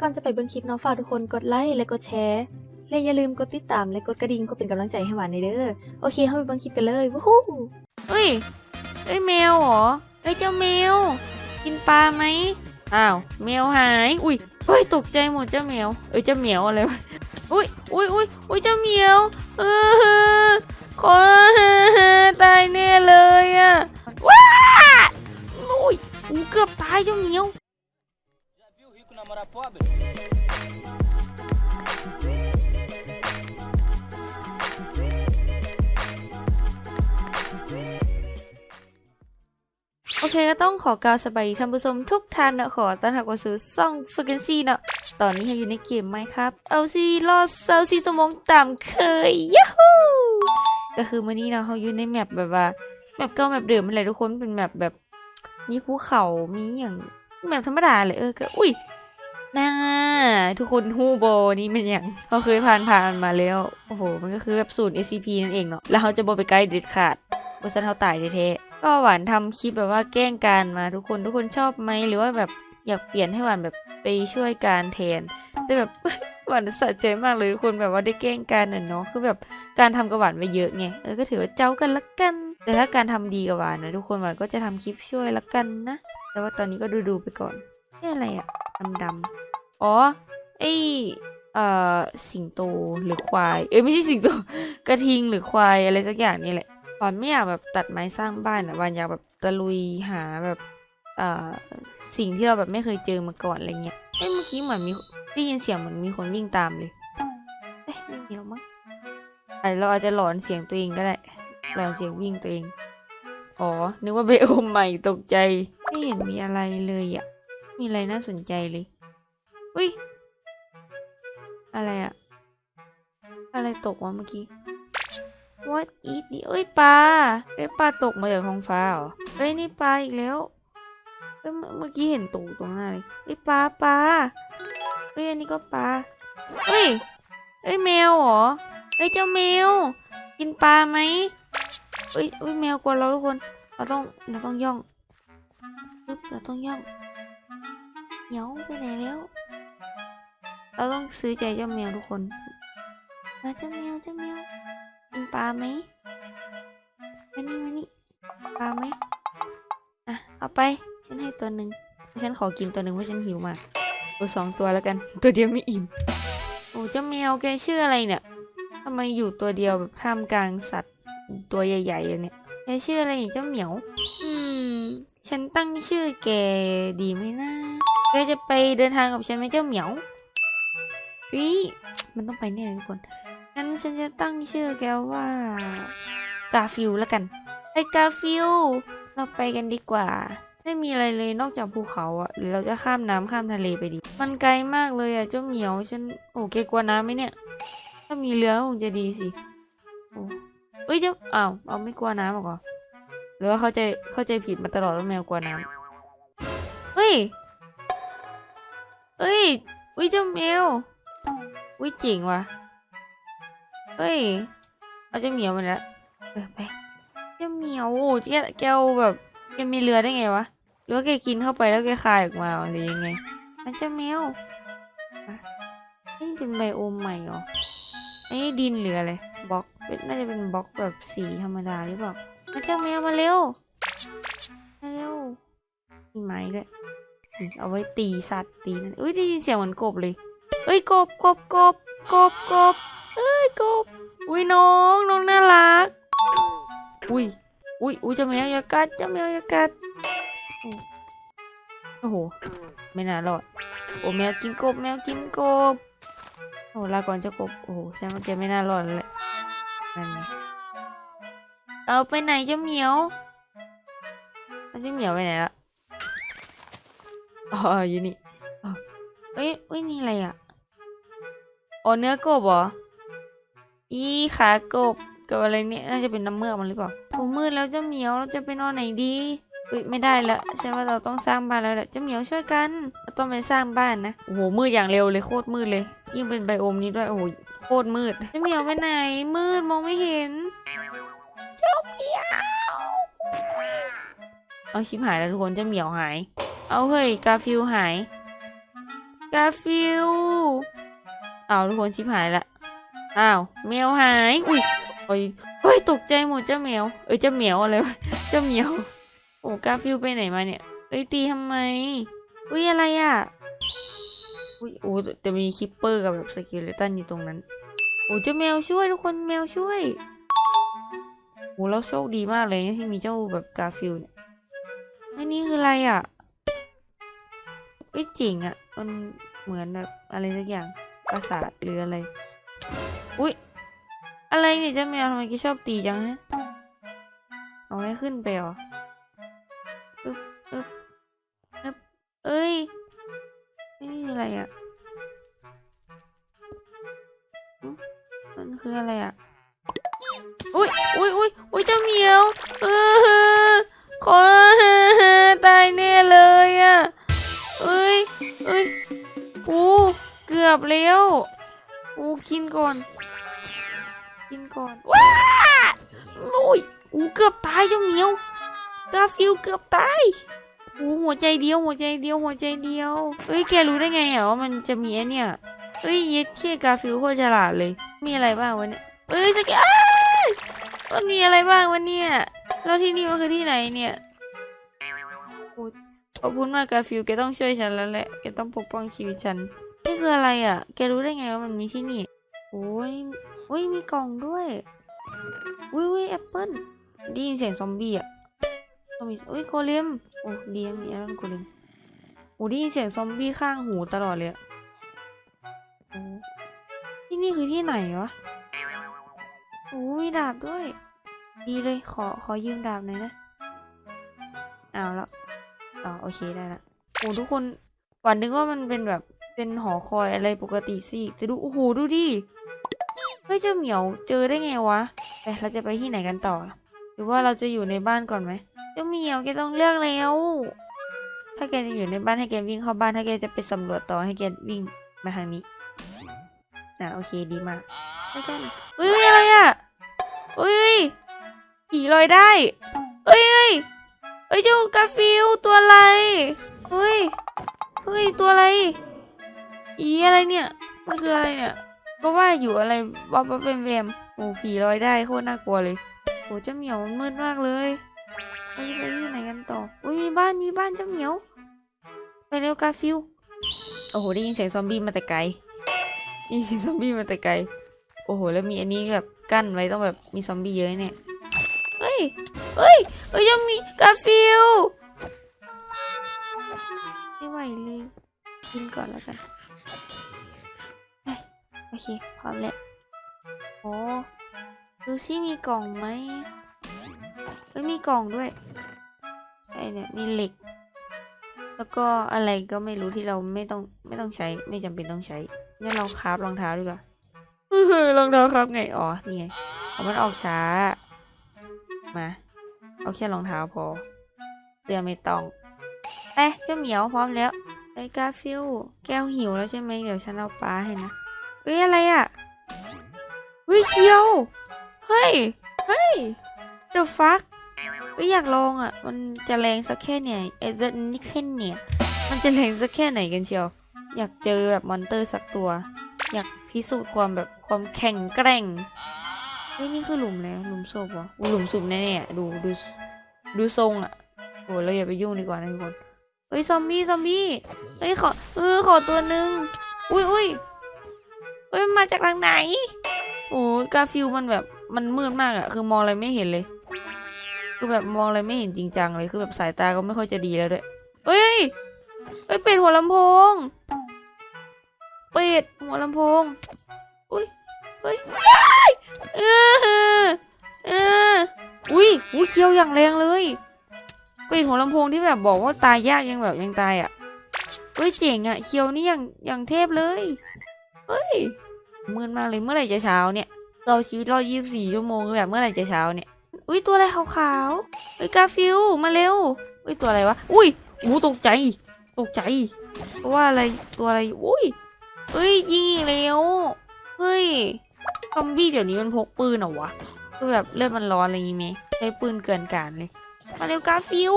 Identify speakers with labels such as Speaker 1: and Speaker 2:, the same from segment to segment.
Speaker 1: ก่อนจะไปเบิ่งคลิปเนาะฝากทุกคนกดไลค์และกดแชร์และอย่าลืมกดติดตามและกดกระดิ่งเพื่อเป็นกำลังใจให้หวานในเด้อโอเคเข้าไปเบิ่งคลิปกันเลยวู้ฮู้
Speaker 2: เอ้ยเอ้ยแมวเหรอเอ้ยเจ้าแมว กินปลาไหมอ้าวแมวหายอุ้ยเฮ้ยตกใจหมดเจ้าแมวเอ้ยเจ้าแมวอะไรวะอุ้ยอุ้ยอุ้ยอุ้ยเจ้าแมวเออขอตายแน่เลยอะว้าอุ้ยอู้เกือบตายเจ้าแมว
Speaker 3: Já viu rico namorar pobre?
Speaker 2: โอเคก็ต้องขอกล่าวสบายดีท่านผู้ชมทุกท่านนะขอต้อนรับเข้าสู่ซ่องฟ r ก q นซี่เนาะตอนนี้เราอยู่ในเกมไหมครับ เอาซีรอดเซลซีสมองตามเคยยูฮูก็คือวันนี้เนาะเขาอยู่ในแมปแบบว่าแมปเก่าแมปเดิมอะไรทุกคนเป็นแมปแบบ มีภูเขามีอย่างแมปธรรมดาเลยเออก็อุ้ย น่าทุกคนฮูโบนี่มันอย่างเขาเคยผ่านผ่านมาแล้ว โอ้โห มันก็คือแบบสูตร SCP นั่นเองเนาะแล้วเขาจะโบไปใกล้เด็ดขาดบริษัทเขาตายแท้ๆก็หวานทำคลิปแบบว่าแกล้งการมาทุกคนทุกคนชอบไหมหรือว่าแบบอยากเปลี่ยนให้หวานแบบไปช่วยการแทนแต่แบบหวานสะใจมากเลยทุกคนแบบว่าได้แกล้งการน่ะเนาะคือแบบการทำกับหวานไปเยอะไงเออก็ถือว่าเจ้ากันละกัน แต่ถ้าการทำดีกับหวานนะทุกคนหวานก็จะทำคลิปช่วยละกันนะแต่ว่าตอนนี้ก็ดูๆไปก่อน นี่อะไรอะดำๆอ๋อ ไอเอ่อ สิงโตหรือควาย เอ้ยไม่ใช่สิงโต กระทิงหรือควายอะไรสักอย่างนี่แหละวานไม่อยากแบบตัดไม้สร้างบ้านอะวานอยากแบบตะลุยหาแบบเอ่อสิ่งที่เราแบบไม่เคยเจอมาก่อนอะไรเงี้ยเอ้ยเมื่อกี้เหมือนมีได้ยินเสียงเหมือนมีคนวิ่งตามเลย เอ้ยไม่มีหรอกมั้งอาจเราอาจจะหลอนเสียงตัวเองก็ได้หลอนเสียงวิ่งตัวเอง อ๋อ นึกว่าไบโอมใหม่ตกใจ ไม่เห็นมีอะไรเลยอะ มีอะไรน่าสนใจเลย อุ้ย อะไรอะอะไรตกวะเมื่อกี้ What is ดิเอ้ยปลาเอ้ยปลาตกมาจากท้องฟ้าเหรอเอ้ยนี่ปลาอีกแล้ว เอ้ยเมื่อกี้เห็นตูตรงหน้าเลยเอ้ยปลาปลาเอ้ยอันนี้ก็ปลาเอ้ยเอ้ยแมวเหรอเอ้ยเจ้าแมว กินปลาไหมเอ้ยเอ้ยแมวกลัวเราทุกคน เราต้องเราต้องย่องปึ๊บเราต้องย่อง เหนียวไปไหนแล้ว เราต้องซื้อใจเจ้าแมวทุกคน มาเจ้าแมวเจ้าแมวกินปลาไหมมานี่มานี่ปลาไหมอะเอาไป ฉันให้ตัวหนึ่งฉันขอกินตัวหนึ่งเพราะฉันหิวมากตัวสองตัวแล้วกัน ตัวเดียวไม่อิ่มโอ้เจ้าแมวแกชื่ออะไรเนี่ยทำไมอยู่ตัวเดียวแบบท่ามกลางสัตว์ตัวใหญ่ๆเลยเนี่ยแกชื่ออะไรอีกเจ้าเหมียว อืม ฉันตั้งชื่อแกดีไหมนะ แกจะไปเดินทางกับฉันไหมเจ้าเหมียวเฮ้ยมันต้องไปแน่เลยทุกคน งั้นฉันจะตั้งชื่อแกว่ากาฟิลแล้วกันไอ้กาฟิล เราไปกันดีกว่า ไม่มีอะไรเลยนอกจากภูเขาอะหรือเราจะข้ามน้ำข้ามทะเลไปดี มันไกลมากเลยอะเจ้าเหมียว ฉัน โอ้แกกลัวน้ำไหมเนี่ย ถ้ามีเรือคงจะดีสิ โอ้เอ้ยเจ้าอ้าว เอาไม่กลัวน้ำหรอกหรอหรือว่าเข้าใจเข้าใจผิดมาตลอดว่าแมวกลัวน้ำเฮ้ย เอ้ย อุ้ยเจ้าแมว อุ้ยเจ๋งว่ะเฮ้ย เอาเจ้าเหมียวมาแล้วเออไป เจ้าเหมียวแกแกวแบบแกมีเรือได้ไงวะ หรือว่าแกกินเข้าไปแล้วแกคายออกมาหรือยังไงนั่นเจ้าแมวนี่เป็นไบโอมใหม่เหรอไอ้นี่ดินหรืออะไรบล็อกน่าจะเป็นบล็อกแบบสีธรรมดาหรือเปล่านั่นเจ้าแมวมาเร็ว มาเร็วมีไม้ด้วย เอาไว้ตีสัตว์ตีนั่นอุ้ยได้ยินเสียงเหมือนกบเลยเอ้ยกบกบกบกบกบเอ้ยกบ อุ้ยน้องน้องน่ารัก อุ้ยอุ้ยอุ้ยเจะแมวอย่ากัดจะแมวอย่ากัดโอ้โหไม่น่ารอดโอ้แมวกินกบแมวกินกบโอ้ลาก่อนจ้ากบโอ้โหฉันว่าแกไม่น่ารอดแล้วแหละนั่นไงเอาไปไหนเจ้าเหมียวเอาเจ้าเหมียวไปไหนละ อ๋ออยู่นี่เอ้ยเอ้ยนี่อะไรอะอ๋อเนื้อกบเหรออีขากบกับอะไรเนี่ยน่าจะเป็นน้ำเมือกมันหรือเปล่าโอ้มืดแล้วเจ้าเหมียวเราจะไปนอนไหนดีอุ้ยไม่ได้ละฉันว่าเราต้องสร้างบ้านแล้วแหละเจ้าเหมียวช่วยกันเราต้องไปสร้างบ้านนะโอ้โหมืดอย่างเร็วเลยโคตรมืดเลย ยิ่งเป็นไบโอมนี้ด้วยโอ้โหโคตรมืดเจ้าเหมียวไปไหน มืดมองไม่เห็นเจ้าเหมียวเอาชิบหายแล้วทุกคนเจ้าเหมียวหาย เอาเฮ้ย กาฟิลหาย กาฟิลอ้าวทุกคนชิบหายละ อ้าวแมวหาย อุ้ยโอ้ยเฮ้ยตกใจหมดเจ้าแมว เอ้ยเจ้าเหมียวอะไรวะ เจ้าเหมียวโอ้กาฟิลไปไหนมาเนี่ยเอ้ยตีทำไม อุ้ยอะไรอะ อุ้ยโอ้แต่มีคิปเปอร์กับแบบสกิลเลตันอยู่ตรงนั้น โอ้เจ้าแมวช่วยทุกคนแมวช่วยโอ้เราโชคดีมากเลยที่มีเจ้าแบบกาฟิลเนี่ยอันนี้คืออะไรอะ เอ้ยจริงอะมันเหมือนแบบอะไรสักอย่างปราสาทหรืออะไร อุ้ยอะไรเนี่ยเจ้าแมวทำไมกี้ชอบตีจังฮะเอาให้ขึ้นไปเหรออึ๊บอึ๊บอึ๊บเอ้ยนี่ออะไรอะมันคืออะไรอะอุ้ยอุ้ยอุ้ยอุ้ยเจ้าเหมียวเออขอตายแน่เลยอะ เอ้ยโอ้เกือบแล้วโอ้กินก่อน กินก่อน ว้าโอ้ยโอ้เกือบตายเจ้าเหมียวกาฟิลเกือบตายโอ้หัวใจเดียวหัวใจเดียวหัวใจเดียว เอ้ยแกรู้ได้ไงอะว่ามันจะมีไอเนี่ยเอ้ยเย็ดเชี่ยกาฟิลโคตรฉลาดเลย มีอะไรบ้างวะเนี่ยเอ้ยสกนอ้ายมันมีอะไรบ้างวะเนี่ยแล้วที่นี่มันคือที่ไหนเนี่ย อ้ยขอบคุณมากกาฟิลแกต้องช่วยฉันแล้วแหละแกต้องปกป้องชีวิตฉันนี่คืออะไรอะ แกรู้ได้ไงว่ามันมีที่นี่ โอ้ยโอ้ยมีกล่องด้วยอุ้ยอุ้ยแอปเปิ้ลได้ยินเสียงซอมบี้อะต้องมีอุ้ยโกเลมโอ้ดีมีแอปเปิ้ลโกเลมโอ้ได้ยินเสียงซอมบี้ข้างหูตลอดเลยอะที่นี่คือที่ไหนวะโอ้มีดาบด้วย ดีเลยขอขอยืมดาบหน่อยนะ เอาแล้ว อ๋อโอเคได้ละโอ้ทุกคนหวันนึกว่ามันเป็นแบบเป็นหอคอยอะไรปกติสิแต่ดูโอ้โหดูดิเฮ้ยเจ้าเหมียวเจอได้ไงวะแต่เราจะไปที่ไหนกันต่อ หรือว่าเราจะอยู่ในบ้านก่อนไหมเจ้าเหมียวแกต้องเลือกแล้ว ถ้าแกจะอยู่ในบ้านให้แกวิ่งเข้าบ้านถ้าแกจะไปสำรวจต่อให้แกวิ่งมาทางนี้อะโอเคดีมากไม่ใช่นเฮ้ยอะไรอะเฮ้ยผีลอยได้เฮ้ย เฮ้ยเจ้ากาฟิลตัวอะไร เฮ้ย เฮ้ย ตัวอะไร อีอะไรเนี่ย มันคืออะไรเนี่ย ก็ว่าอยู่อะไรวับวับแวมแวมโอ้ผีลอยได้โคตรน่ากลัวเลยโอ้เจ้าเหมียวมันมืดมากเลยเราจะไปที่ไหนกันต่อ อุ้ยมีบ้านมีบ้านเจ้าเหมียว ไปเร็วกาฟิลโอ้โหได้ยินเสียงซอมบี้มาแต่ไกลมีเสียงซอมบี้มาแต่ไกล โอ้โห แล้วมีอันนี้แบบกั้นไว้ต้องแบบมีซอมบี้เยอะแน่เฮ้ย เฮ้ยเฮ้ยยังมีกาฟิลไม่ไหวเลยกินก่อนแล้วกันโอเคพร้อมแล้วโอ้ดูซิมีกล่องไหมเฮ้ยมีกล่องด้วยไอเนี่ยมีเหล็ก แล้วก็อะไรก็ไม่รู้ที่เราไม่ต้องไม่ต้องใช้ ไม่จำเป็นต้องใช้งั้นเราคราฟรองเท้าดีกว่ารองเท้าครับไง อ๋อ นี่ไงเอามันออกช้า มา เอาแค่รองเท้าพอเสื้อไม่ต้องไปเจ้าเหมียวพร้อมแล้วไอ้กาฟิลแก้วหิวแล้วใช่ไหมเดี๋ยวฉันเอาปลาให้นะเฮ้ยอะไรอะเฮ้ยเคียว เฮ้ย เฮ้ย the fuck เฮ้ยอยากลองอะ มันจะแรงสักแค่ไหนเอ้ยจะนี่แค่เนี่ยมันจะแรงสักแค่ไหนกันเชียว อยากเจอแบบมอนเตอร์สักตัว อยากพิสูจน์ความแบบความแข็งแกร่ง เฮ้ยนี่คือหลุมแล้วหลุมศพเหรออุ๊ยหลุมศพแน่ๆดูดูดูทรงอะโหเราอย่าไปยุ่งดีกว่านะทุกคนเฮ้ยซอมบี้ซอมบี้เฮ้ยขอเออขอตัวหนึ่งอุ้ยอุ้ยเฮ้ยมันมาจากทางไหนโอ้กาฟิลมันแบบมันมืดมากอะคือมองอะไรไม่เห็นเลย คือแบบมองอะไรไม่เห็นจริงจังเลยคือแบบสายตาก็ไม่ค่อยจะดีแล้วด้วยเฮ้ยเฮ้ยเป็ดหัวลำโพงเป็ดหัวลำโพงอุ้ย เฮ้ยเออเอออุ้ยอุ้ยเคี้ยวอย่างแรงเลยเป็ดหัวลำโพงที่แบบบอกว่าตายยากยังแบบยังตายอะเฮ้ยเจ๋งอะเคี้ยวนี่อย่างอย่างเทพเลยเฮ้ยมืดมากเลยเมื่อไหร่จะเช้าเนี่ยเราชีวิตรอดยี่สิบสี่ชั่วโมงแบบเมื่อไหร่จะเช้าเนี่ยอุ้ยตัวอะไรขาวๆเฮ้ยกาฟิลมาเร็วอุ้ยตัวอะไรวะอุ้ยอู้ตกใจตกใจเพราะว่าอะไรตัวอะไรอุ้ยเฮ้ยยิงอีกแล้วเฮ้ย ซอมบี้เดี๋ยวนี้มันพกปืนเหรอวะคือแบบเลือดมันร้อนอะไรอย่างงี้ไหมใช้ปืนเกินการเลย มาเร็วกาฟิว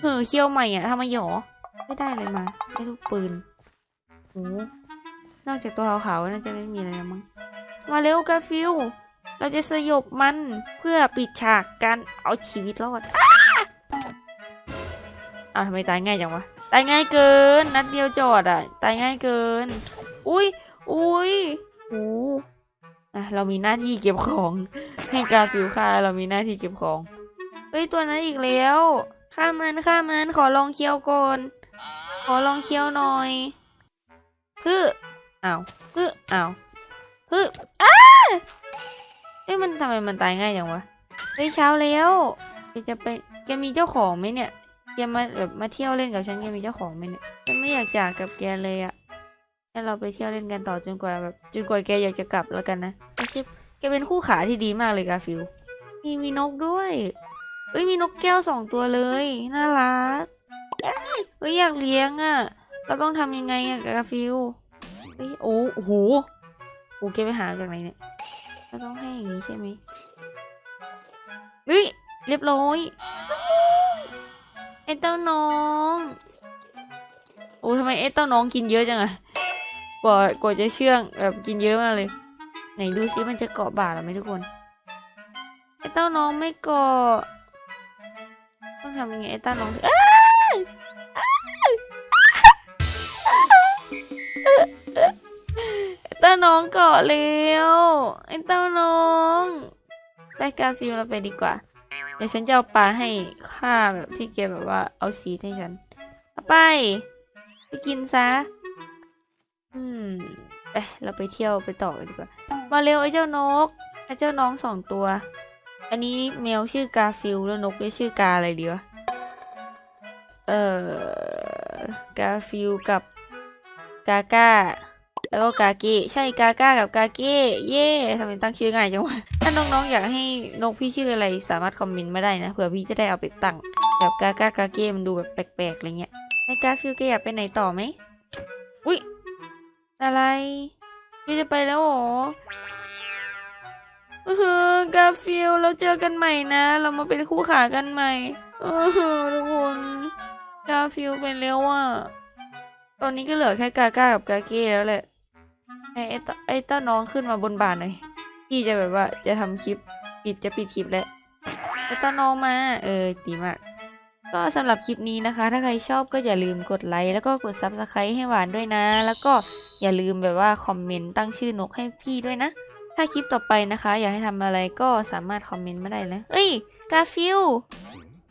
Speaker 2: เฮ้อเคี้ยวใหม่อะทำไมหรอไม่ได้เลยมาได้ลูกปืนโอ้นอกจากตัวขาวๆน่าจะไม่มีอะไรมั้งมาเร็วกาฟิลเราจะสยบมันเพื่อปิดฉากการเอาชีวิตรอดอ้าวทำไมตายง่ายจังวะตายง่ายเกิน นัดเดียวจอดอะ ตายง่ายเกิน อุ้ยอุ้ยโอ้ อะเรามีหน้าที่เก็บของให้กาฟิลฆ่าเรามีหน้าที่เก็บของเฮ้ยตัวนั้นอีกแล้วฆ่ามันฆ่ามันขอลองเคี้ยวก่อนขอลองเคี้ยวหน่อยคืออ้าวคืออ้าวคืออ้าเอ้ยมันทำไมมันตายง่ายจังวะเฮ้ยเช้าแล้วจะไปแกมีเจ้าของไหมเนี่ยแกมาแบบมาเที่ยวเล่นกับฉันแกมีเจ้าของไหมเนี่ยฉันไม่อยากจากกับแกเลยอะ งั้นเราไปเที่ยวเล่นกันต่อจนกว่าแบบจนกว่าแกอยากจะกลับแล้วกันนะไอชิปแกเป็นคู่ขาที่ดีมากเลยกาฟิลมีมีนกด้วยเอ้ยมีนกแก้วสองตัวเลยน่ารักเอ้ยอยากเลี้ยงอะเราต้องทำยังไงอะกาฟิลเอ้ยโอ้โอ้โหโอ้แกไปหาจากไหนเนี่ยเราต้องให้อย่างนี้ใช่ไหมเฮ้ยเรียบร้อยไอ้เต้าน้องโอ้ทำไมไอ้เต้าน้องกินเยอะจังอะ กว่ากว่าจะเชื่องแบบกินเยอะมากเลย ไหนดูซิมันจะเกาะบ่าเราไหมทุกคนไอ้เต้าน้องไม่เกาะต้องทำยังไงไอ้เต้าน้องไอ้เต้าน้องเกาะแล้วไอ้เต้าน้องไปกาฟิลเราไปดีกว่าเดี๋ยวฉันจะเอาปลาให้ข้าแบบที่แกแบบว่าเอาซีให้ฉันเอาไป ไปกินซะ อืมไปเราไปเที่ยวไปต่อกันดีกว่า มาเร็วไอ้เจ้านก ไอ้เจ้าน้องสองตัว อันนี้แมวชื่อกาฟิลแล้วนกจะชื่อกาอะไรดีวะ เอ่อกาฟิลกับกาก้า แล้วก็กาเก้ใช่กาก้ากับกาเก้เย่ทำไมตั้งชื่อง่ายจังวะ ถ้าน้องๆอยากให้นกพี่ชื่ออะไรสามารถคอมเมนต์มาได้นะเผื่อพี่จะได้เอาไปตั้ง แบบกาก้ากาเก้มันดูแบบแปลกๆอะไรเงี้ยไอกาฟิลแกอยากไปไหนต่อไหมอุ้ย อะไรพี่จะไปแล้วเหรอเออกาฟิลเราเจอกันใหม่นะ เรามาเป็นคู่ขากันใหม่เออทุกคนกาฟิลไปแล้วอะตอนนี้ก็เหลือแค่กาก้ากับกาเก้แล้วแหละไอ้ไอ้ตไอ้ต้าน้องขึ้นมาบนบานหน่อยพี่จะแบบว่าจะทำคลิปปิดจะปิดคลิปแล้วไอ้ต้าน้องมาเออดีมากก็สำหรับคลิปนี้นะคะ ถ้าใครชอบก็อย่าลืมกดไลค์แล้วก็กดซับสไครต์ให้หวานด้วยนะ แล้วก็ อย่าลืมแบบว่าคอมเมนต์ตั้งชื่อนกให้พี่ด้วยนะ ถ้าคลิปต่อไปนะคะ อยากให้ทำอะไรก็สามารถคอมเมนต์มาได้เลยเอ้ยกาฟิล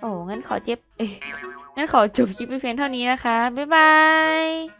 Speaker 2: โอ้งั้นขอเจ็บเอ้ยงั้นขอจบคลิปไปเพียงเท่านี้นะคะ บ๊ายบาย